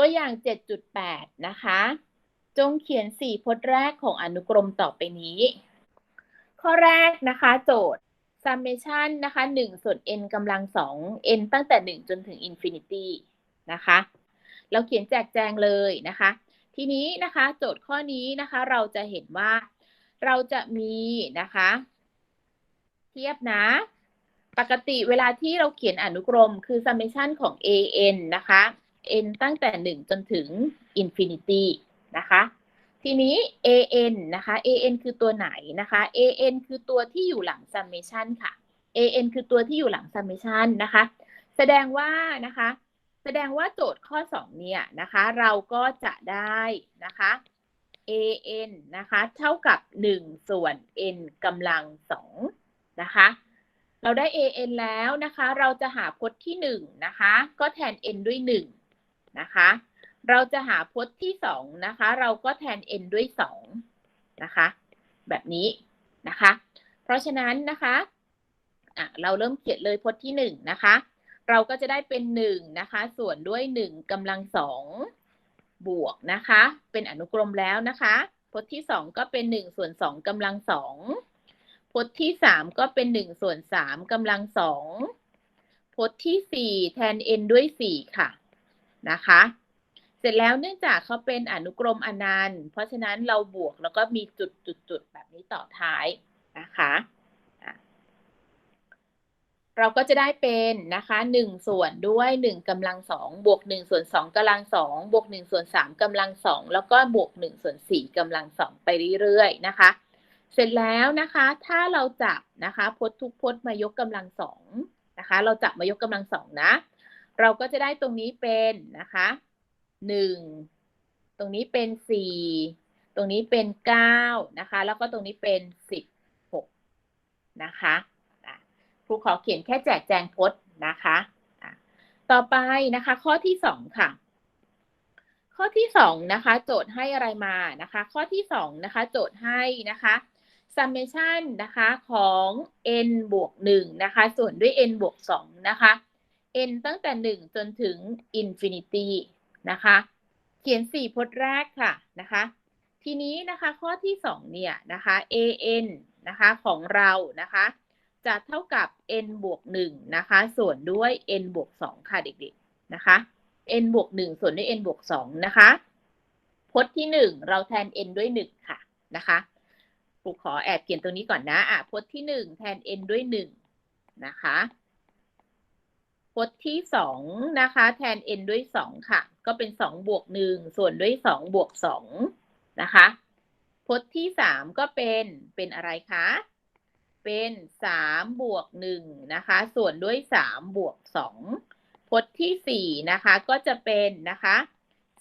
ตัวอย่าง 7.8 นะคะ จงเขียน 4 พจน์แรกของอนุกรมต่อไปนี้ ข้อแรกนะคะโจทย์ summation นะคะ 1 ส่วน n กำลัง 2 n ตั้งแต่ 1 จนถึง infinity นะคะ เราเขียนแจกแจงเลยนะคะ ทีนี้นะคะโจทย์ข้อนี้นะคะเราจะเห็นว่าเราจะมีนะคะ เทียบนะ ปกติเวลาที่เราเขียนอนุกรมคือ summation ของ an นะคะ n ตั้งแต่ 1 จนถึง infinity นะคะ ทีนี้ an นะคะ an คือตัวไหนนะคะ an คือตัวที่อยู่หลัง summation ค่ะ an คือตัวที่อยู่หลัง summation นะคะ แสดงว่านะคะ แสดงว่าโจทย์ข้อ 2 เนี่ยนะคะ เราก็จะได้นะคะ an นะคะ เท่ากับ 1 ส่วน n กำลัง 2 นะคะ เราได้ an แล้วนะคะ เราจะหาพจน์ที่ 1 นะคะ ก็แทน n ด้วย 1 นะคะ เราจะหาพจน์ที่2นะคะ เราก็แทน n ด้วย2นะคะ แบบนี้นะคะ เพราะฉะนั้นนะคะะเราเริ่มเขียนเลยพจน์ที่1นะคะ เราก็จะได้เป็น1นะคะ ส่วนด้วย1กำลัง2บวกนะคะ เป็นอนุกรมแล้วนะคะ พจน์ที่2ก็เป็น1ส่วน2กำลัง2พจน์ที่3ก็เป็น1ส่วน3กำลัง2พจน์ที่4แทน n ด้วย4ค่ะ นะคะ เสร็จแล้วเนื่องจากเขาเป็นอนุกรมอนันต์ เพราะฉะนั้นเราบวกแล้วก็มีจุดจุดจุดแบบนี้ต่อท้ายนะคะเราก็จะได้เป็นนะคะหนึ่งส่วนด้วยหนึ่งกำลังสองบวกหนึ่งส่วนสองกำลังสองบวกหนึ่งส่วนสามกำลังสองแล้วก็บวกหนึ่งส่วนสี่กำลังสองไปเรื่อยๆนะคะ เสร็จแล้วนะคะ ถ้าเราจับนะคะพจน์ทุกพจน์มายกกำลังสองนะคะ เราจับมายกกำลังสองนะ เราก็จะได้ตรงนี้เป็นนะคะหนึ่งตรงนี้เป็นสี่ตรงนี้เป็นเก้านะคะ แล้วก็ตรงนี้เป็นสิบหกนะคะครูขอเขียนแค่แจกแจงพจน์นะคะอะต่อไปนะคะ ข้อที่สองค่ะ ข้อที่สองนะคะ โจทย์ให้อะไรมานะคะ ข้อที่สองนะคะ โจทย์ให้นะคะ summation นะคะของ n บวก1นะคะ ส่วนด้วย n บวก2นะคะ n ตั้งแต่ 1 จนถึง infinity นะคะ เขียน 4 พจน์แรกค่ะนะคะ ทีนี้นะคะข้อที่ 2 เนี่ยนะคะ an นะคะของเรานะคะ จะเท่ากับ n บวก1นะคะ ส่วนด้วย n บวก2ค่ะเด็กๆนะคะ n บวก1ส่วนด้วย n บวก2นะคะ พจน์ที่ 1 เราแทน n ด้วย 1 ค่ะนะคะครูขอแอบเขียนตรงนี้ก่อนนะอะพจน์ที่ 1 แทน n ด้วย 1 นะคะ จน์ที่2นะคะ แทน n ด้วย2ค่ะ ก็เป็น2บวก1ส่วนด้วย2บวก2นะคะพจน์ที่3ก็เป็นเป็นอะไรคะ เป็น3บวก1นะคะ ส่วนด้วย3บวก2พจน์ที่4นะคะก็จะเป็นนะคะ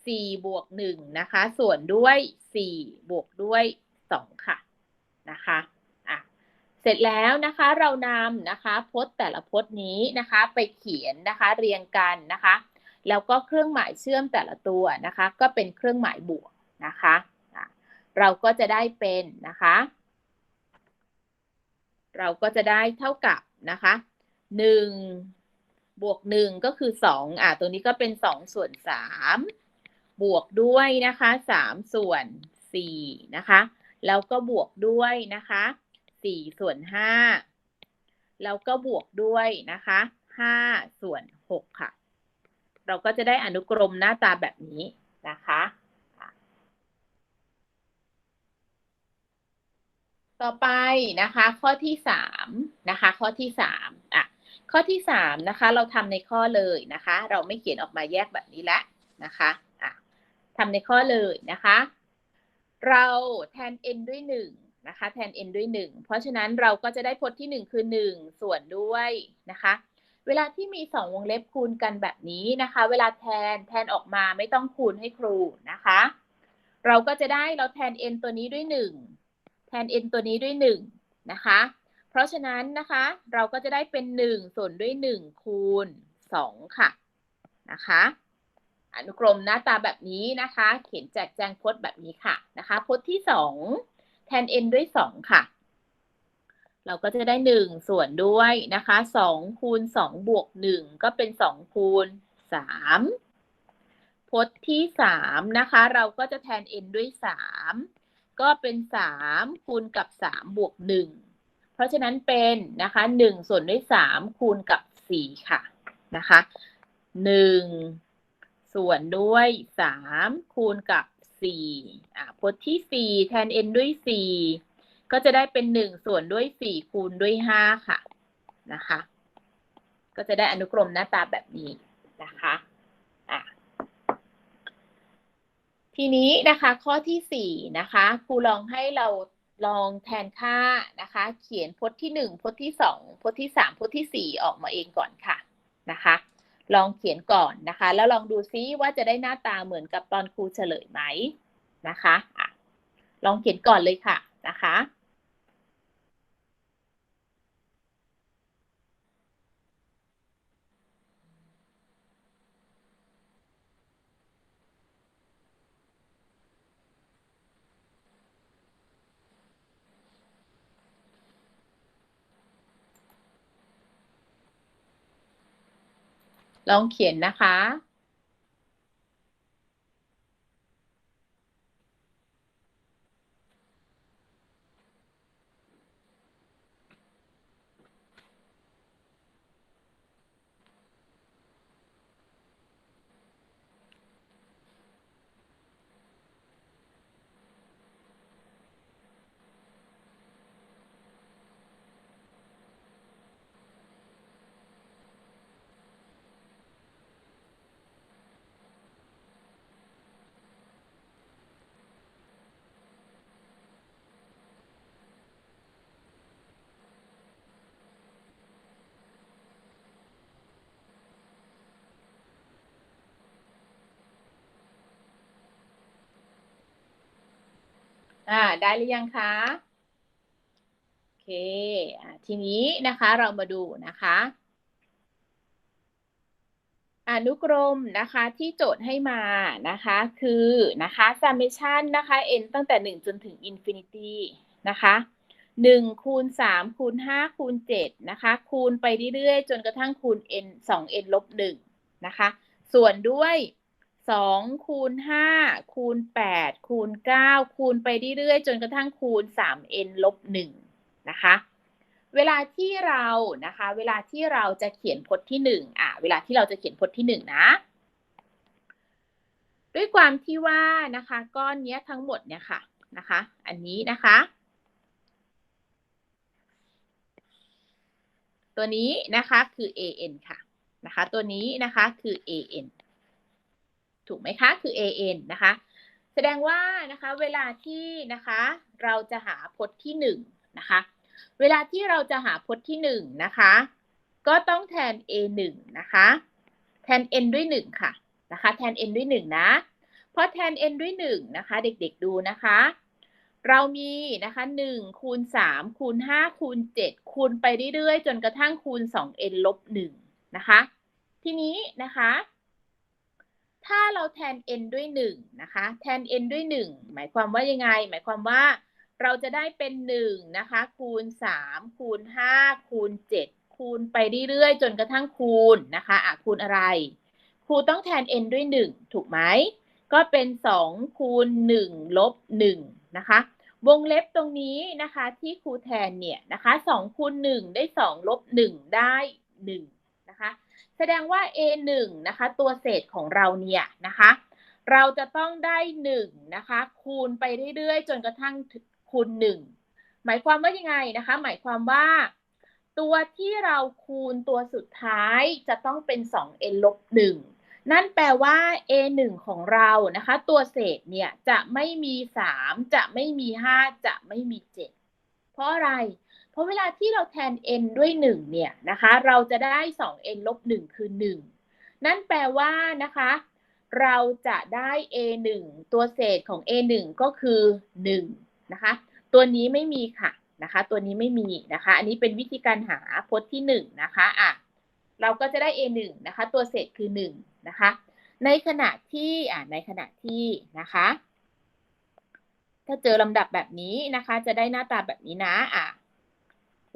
4บวก1นะคะ ส่วนด้วย4บวกด้วย2ค่ะนะคะ เสร็จแล้วนะคะเรานำนะคะพจน์แต่ละพจน์นี้นะคะไปเขียนนะคะเรียงกันนะคะ แล้วก็เครื่องหมายเชื่อมแต่ละตัวนะคะ ก็เป็นเครื่องหมายบวกนะคะเราก็จะได้เป็นนะคะ เราก็จะได้เท่ากับนะคะหนึ่งบวกหนึ่งก็คือสองอะตรงนี้ก็เป็นสองส่วนสามบวกด้วยนะคะสามส่วนสี่นะคะ แล้วก็บวกด้วยนะคะ สี่ส่วนห้าแล้วก็บวกด้วยนะคะห้าส่วนหกค่ะ เราก็จะได้อนุกรมหน้าตาแบบนี้นะคะต่อไปนะคะ ข้อที่สามนะคะ ข้อที่สามอะข้อที่สามนะคะ เราทำในข้อเลยนะคะ เราไม่เขียนออกมาแยกแบบนี้แล้วนะคะอะทำในข้อเลยนะคะ เราแทน n ด้วยหนึ่ง นะคะ แทน n ด้วยหนึ่งเพราะฉะนั้นเราก็จะได้พจน์ที่หนึ่งคือหนึ่งส่วนด้วยนะคะ เวลาที่มีสองวงเล็บคูณกันแบบนี้นะคะ เวลาแทนแทนออกมาไม่ต้องคูณให้ครูนะคะ เราก็จะได้เราแทน n ตัวนี้ด้วยหนึ่งแทน n ตัวนี้ด้วยหนึ่งนะคะ เพราะฉะนั้นนะคะเราก็จะได้เป็นหนึ่งส่วนด้วยหนึ่งคูณสองค่ะนะคะอนุกรมหน้าตาแบบนี้นะคะ เขียนแจกแจงพจน์แบบนี้ค่ะนะคะ พจน์ที่สอง แทน n ด้วยสองค่ะ เราก็จะได้หนึ่งส่วนด้วยนะคะสองคูณสองบวกหนึ่งก็เป็นสองคูณสามพจน์ที่สามนะคะ เราก็จะแทน n ด้วยสามก็เป็นสามคูณกับสามบวกหนึ่งเพราะฉะนั้นเป็นนะคะหนึ่งส่วนด้วยสามคูณกับสี่ค่ะนะคะหนึ่งส่วนด้วยสามคูณกับ สี่อ่าพจน์ที่สี่แทน n ด้วยสี่ก็จะได้เป็นหนึ่งส่วนด้วยสี่คูณด้วยห้าค่ะนะคะ ก็จะได้อนุกรมหน้าตาแบบนี้นะคะอะทีนี้นะคะข้อที่สี่นะคะครูลองให้เราลองแทนค่านะคะ เขียนพจน์ที่หนึ่งพจน์ที่สองพจน์ที่สามพจน์ที่สี่ออกมาเองก่อนค่ะนะคะ ลองเขียนก่อนนะคะ แล้วลองดูซิว่าจะได้หน้าตาเหมือนกับตอนครูเฉลยไหมนะคะอะลองเขียนก่อนเลยค่ะนะคะ ลองเขียนนะคะ อ่าได้หรือยังคะโอเคอ่าทีนี้นะคะเรามาดูนะคะอนุกรมนะคะที่โจทย์ให้มานะคะคือนะคะ summation นะคะ n ตั้งแต่ 1 จนถึง infinity นะคะ1คูณ3คูณ5คูณ7นะคะคูณไปเรื่อยๆ จนกระทั่งคูณ n 2 n ลบ1นะคะส่วนด้วย 2คูณ5คูณ8คูณ9คูณไปเรื่อยๆจนกระทั่งคูณ 3n ลบ1นะคะเวลาที่เรานะคะ เวลาที่เราจะเขียนพจน์ที่หนึ่งอะเวลาที่เราจะเขียนพจน์ที่หนึ่งนะ ด้วยความที่ว่านะคะก้อนเนี้ยทั้งหมดเนี่ยค่ะนะคะ อันนี้นะคะ ตัวนี้นะคะคือ an ค่ะนะคะ ตัวนี้นะคะคือ an ถูกไหมคะ คือ an นะคะ แสดงว่านะคะเวลาที่นะคะเราจะหาพจน์ที่หนึ่งนะคะ เวลาที่เราจะหาพจน์ที่หนึ่งนะคะ ก็ต้องแทน a หนึ่งนะคะ แทน n ด้วยหนึ่งค่ะนะคะ แทน n ด้วยหนึ่งนะเพราะแทน n ด้วยหนึ่งนะคะ เด็กๆดูนะคะเรามีนะคะหนึ่งคูณสามคูณห้าคูณเจ็ดคูณไปเรื่อยๆ จนกระทั่งคูณสอง n ลบหนึ่งนะคะ ทีนี้นะคะ ถ้าเราแทน n ด้วยหนึ่งนะคะ แทน n ด้วยหนึ่งหมายความว่ายังไง หมายความว่าเราจะได้เป็นหนึ่งนะคะ คูณสามคูณห้าคูณเจ็ดคูณไปเรื่อยๆ จนกระทั่งคูณนะคะอะคูณอะไร ครูต้องแทน n ด้วยหนึ่งถูกไหม ก็เป็นสองคูณหนึ่งลบหนึ่งนะคะ วงเล็บตรงนี้นะคะที่ครูแทนเนี่ยนะคะสองคูณหนึ่งได้สองลบหนึ่งได้ห นะคะ แสดงว่า a หนึ่งนะคะ ตัวเศษของเราเนี่ยนะคะ เราจะต้องได้หนึ่งนะคะ คูณไปเรื่อยๆ จนกระทั่งคูณหนึ่งหมายความว่ายังไงนะคะ หมายความว่า ตัวที่เราคูณตัวสุดท้ายจะต้องเป็น 2n ลบ1นั่นแปลว่า a 1 ของเรานะคะ ตัวเศษเนี่ยจะไม่มี 3 จะไม่มี 5 จะไม่มี 7 เพราะอะไร ราะเวลาที่เราแทน n ด้วย 1 เนี่ยนะคะ เราจะได้ 2n ลบ 1 คือ 1 นั่นแปลว่านะคะ เราจะได้ a 1ตัวเศษของ a 1ก็คือ 1 นะคะ ตัวนี้ไม่มีค่ะนะคะ ตัวนี้ไม่มีนะคะ อันนี้เป็นวิธีการหาพจน์ที่ 1 นะคะอะเราก็จะได้ a 1นะคะ ตัวเศษคือ 1 นะคะ ในขณะที่อะในขณะที่นะคะ ถ้าเจอลำดับแบบนี้นะคะ จะได้หน้าตาแบบนี้นะอะ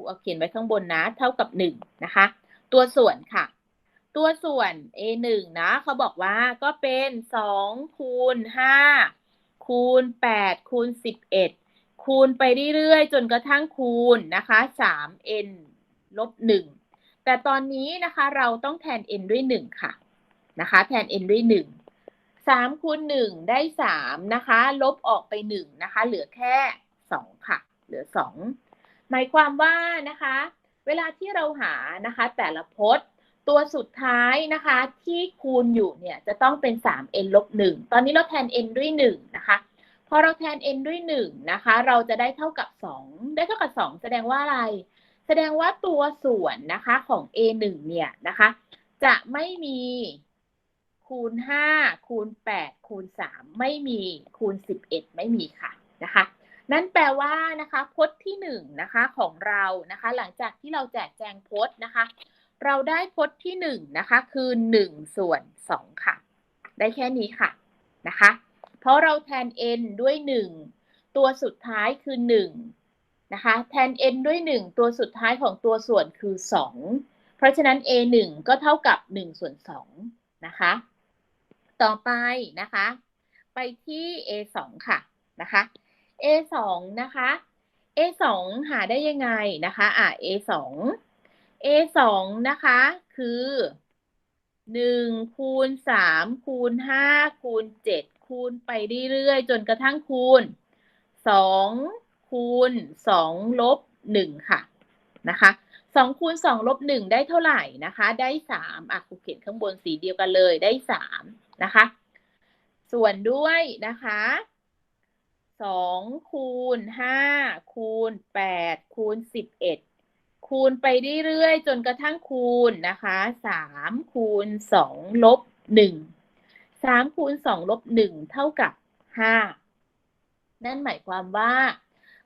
รูเอาเขียนไว้ข้างบนนะ เท่ากับ1นะคะ ตัวส่วนค่ะ ตัวส่วน a 1นะเขาบอกว่าก็เป็น2คูณ5คูณ8คูณ11 คูณไปเรื่อยๆ จนกระทั่งคูณนะคะ 3n ลบ1แต่ตอนนี้นะคะเราต้องแทน n ด้วย 1 ค่ะนะคะ แทน n ด้วย 1 3คูณ1ได้3นะคะ ลบออกไป1นะคะ เหลือแค่ 2 ค่ะ เหลือ 2 หมายความว่านะคะ เวลาที่เราหานะคะแต่ละพจน์ตัวสุดท้ายนะคะที่คูณอยู่เนี่ยจะต้องเป็น 3n ลบ1ตอนนี้เราแทน n ด้วย1นะคะพอเราแทน n ด้วย1นะคะเราจะได้เท่ากับ 2 ได้เท่ากับ 2 แสดงว่าอะไร แสดงว่าตัวส่วนนะคะของ a 1เนี่ยนะคะจะไม่มีคูณ 5 คูณ 8 คูณ 3 ไม่มีคูณ 11 ไม่มีค่ะนะคะ นั่นแปลว่านะคะพจน์ที่1นะคะของเรานะคะ หลังจากที่เราแจกแจงพจน์นะคะ เราได้พจน์ที่1นะคะ คือ 1 ส่วน 2 ค่ะ ได้แค่นี้ค่ะนะคะ เพราะเราแทน n ด้วย 1 ตัวสุดท้ายคือ 1 นะคะ แทน n ด้วย 1 ตัวสุดท้ายของตัวส่วนคือ 2 เพราะฉะนั้น a 1ก็เท่ากับ 1 ส่วน 2 นะคะ ต่อไปนะคะ ไปที่ a 2ค่ะนะคะ a 2 นะคะ a 2 หาได้ยังไงนะคะอะ a 2 a 2 นะคะคือ1คูณ3คูณ5คูณ7คูณไปเรื่อยๆ จนกระทั่งคูณ 2 คูณ2ลบ1ค่ะนะคะ2คูณ2ลบ1ได้เท่าไหร่นะคะ ได้3อะครูเขียนข้างบนสีเดียวกันเลยได้3นะคะ ส่วนด้วยนะคะ 2คูณ5คูณ8คูณ11คูณไปเรื่อยๆ จนกระทั่งคูณนะคะ3คูณ2ลบ1 3คูณ2ลบ1เท่ากับ5นั่นหมายความว่า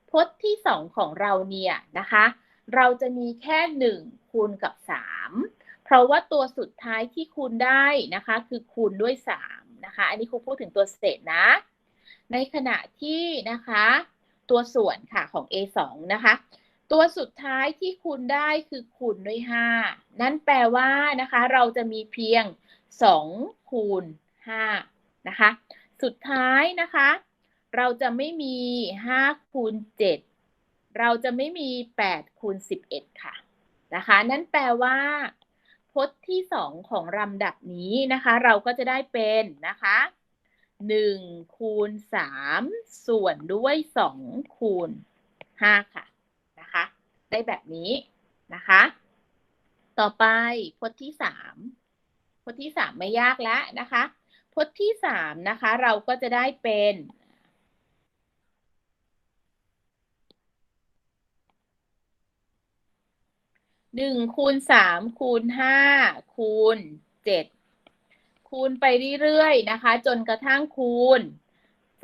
พจน์ที่2ของเราเนี่ยนะคะ เราจะมีแค่1คูณกับ3เพราะว่าตัวสุดท้ายที่คูณได้นะคะ คือคูณด้วย3นะคะ อันนี้ครูพูดถึงตัวเศษนะ ในขณะที่นะคะตัวส่วนค่ะของ a 2 นะคะ ตัวสุดท้ายที่คูณได้คือคูณด้วย 5 นั่นแปลว่านะคะเราจะมีเพียง 2 คูณ 5 นะคะ สุดท้ายนะคะ เราจะไม่มี 5 คูณ 7 เราจะไม่มี 8 คูณ 11 ค่ะนะคะ นั่นแปลว่าพจน์ที่ 2 ของลำดับนี้นะคะ เราก็จะได้เป็นนะคะ 1คูณ3ส่วนด้วย2คูณ5ค่ะนะคะ ได้แบบนี้นะคะ ต่อไปพจน์ที่3พจน์ที่3ไม่ยากแล้วนะคะพจน์ที่3นะคะ เราก็จะได้เป็นหนึ่งคูณสามคูณห้าคูณเจ็ด คูณไปเรื่อยๆนะคะ จนกระทั่งคูณ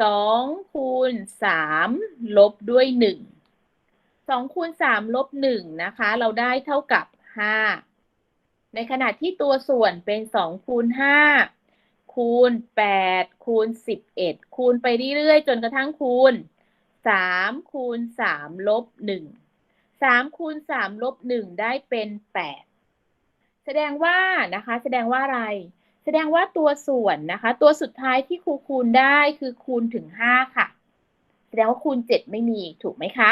สองคูณสามลบด้วยหนึ่งสองคูณสามลบหนึ่งนะคะ เราได้เท่ากับห้าในขณะที่ตัวส่วนเป็นสองคูณห้าคูณแปดคูณสิบเอ็ดคูณไปเรื่อยๆ จนกระทั่งคูณสามคูณสามลบหนึ่งสามคูณสามลบหนึ่งได้เป็นแปดแสดงว่านะคะ แสดงว่าอะไร แสดงว่าตัวส่วนนะคะ ตัวสุดท้ายที่ครูคูณได้คือคูณถึงห้าค่ะ แสดงว่าคูณเจ็ดไม่มีถูกไหมคะ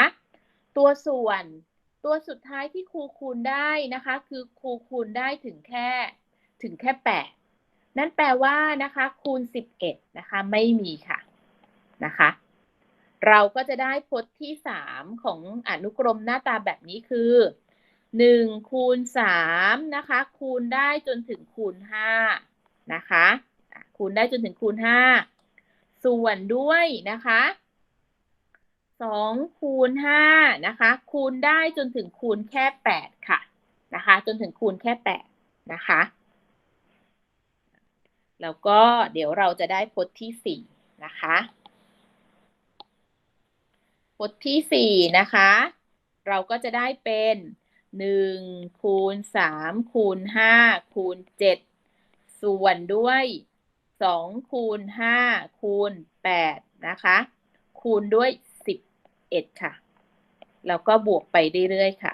ตัวส่วนตัวสุดท้ายที่ครูคูณได้นะคะ คือครูคูณได้ถึงแค่ถึงแค่แปดนั่นแปลว่านะคะคูณสิบเอ็ดนะคะ ไม่มีค่ะนะคะ เราก็จะได้พจน์ที่สามของอนุกรมหน้าตาแบบนี้คือหนึ่งคูณสามนะคะ คูณได้จนถึงคูณห้า นะคะคูณได้จนถึงคูณห้าส่วนด้วยนะคะสองคูณห้านะคะ คูณได้จนถึงคูณแค่แปดค่ะนะคะ จนถึงคูณแค่แปดนะคะ แล้วก็เดี๋ยวเราจะได้พจน์ที่สี่นะคะพจน์ที่สี่นะคะ เราก็จะได้เป็นหนึ่งคูณสามคูณห้าคูณเจ็ด ส่วนด้วยสองคูณห้าคูณแปดนะคะ คูณด้วยสิบเอ็ดค่ะ แล้วก็บวกไปเรื่อยๆค่ะ